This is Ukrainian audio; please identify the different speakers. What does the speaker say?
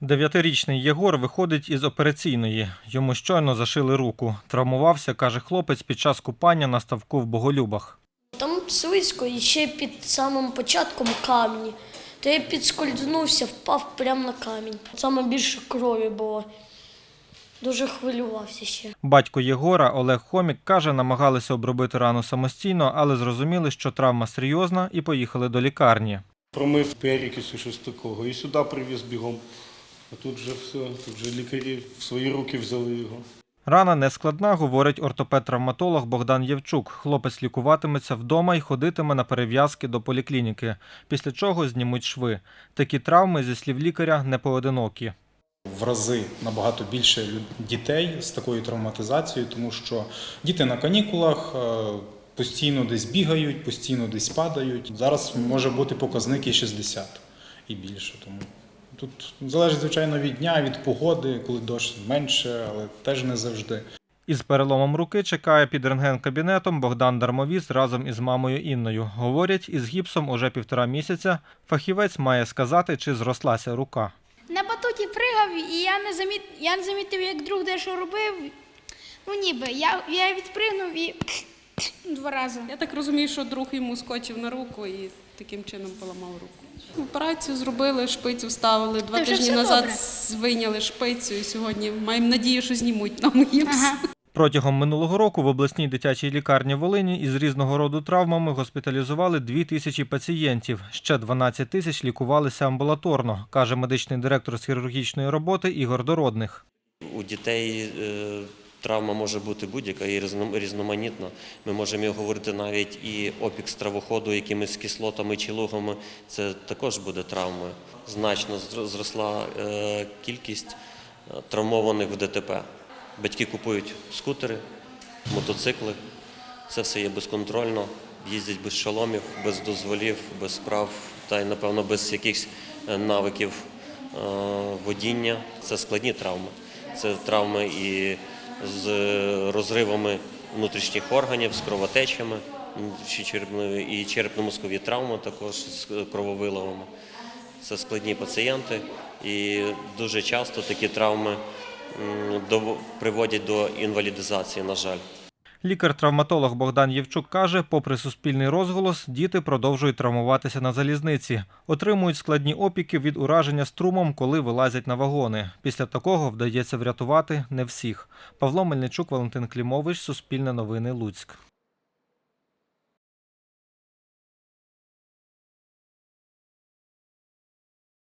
Speaker 1: Дев'ятирічний Єгор виходить із операційної. Йому щойно зашили руку. Травмувався, каже хлопець, під час купання на ставку в Боголюбах.
Speaker 2: Там слизько і ще під самим початком камні. То я підскользнувся, впав прямо на камінь. Саме більше крові було. Дуже хвилювався ще.
Speaker 1: Батько Єгора Олег Хомік каже, намагалися обробити рану самостійно, але зрозуміли, що травма серйозна, і поїхали до лікарні.
Speaker 3: Промив перекису, щось такого. І сюди привіз бігом. А тут вже все, тут вже лікарі в свої руки взяли його.
Speaker 1: Рана не складна, говорить ортопед-травматолог Богдан Євчук. Хлопець лікуватиметься вдома і ходитиме на перев'язки до поліклініки, після чого знімуть шви. Такі травми, зі слів лікаря, не поодинокі.
Speaker 4: в рази набагато більше люд- дітей з такою травматизацією, тому що діти на канікулах е, постійно десь бігають, постійно десь падають. Зараз може бути показник і 60 і більше. Тому тут залежить звичайно від дня, від погоди, коли дощ менше, але теж не завжди.
Speaker 1: Із переломом руки чекає під рентген-кабінетом Богдан Дармовіс разом із мамою Інною. Говорять, із гіпсом уже півтора місяця фахівець має сказати, чи зрослася рука.
Speaker 5: На батуті пригав, і я не заміт... я не замітив, як друг дещо робив. Ну ніби. Я, я відпригнув і два рази.
Speaker 6: Я так розумію, що друг йому скочив на руку і таким чином поламав руку. Операцію зробили, шпицю вставили. Два
Speaker 5: Та вже
Speaker 6: тижні
Speaker 5: все
Speaker 6: назад
Speaker 5: добре.
Speaker 6: вийняли шпицю, і сьогодні маємо надію, що знімуть нам гіпс.
Speaker 5: Ага.
Speaker 1: Протягом минулого року в обласній дитячій лікарні Волині із різного роду травмами госпіталізували 2 тисячі пацієнтів. Ще 12 тисяч лікувалися амбулаторно, каже медичний директор з хірургічної роботи Ігор Дородних.
Speaker 7: У дітей е, травма може бути будь-яка і різноманітна. Ми можемо говорити навіть і опік стравоходу якимись кислотами чи лугами. Це також буде травмою. Значно зросла е, кількість е, травмованих в ДТП. Батьки купують скутери, мотоцикли. Це все є безконтрольно, їздять без шоломів, без дозволів, без прав та й, напевно, без якихось е, навиків водіння. Це складні травми. Це травми і з розривами внутрішніх органів, з кровотечами, і черепно-мозкові травми також з крововиловами. Це складні пацієнти, і дуже часто такі травми приводять до інвалідизації, на жаль.
Speaker 1: Лікар-травматолог Богдан Євчук каже, попри суспільний розголос, діти продовжують травмуватися на залізниці, отримують складні опіки від ураження струмом, коли вилазять на вагони. Після такого вдається врятувати не всіх. Павло Мельничук, Валентин Клімович, Суспільне новини, Луцьк.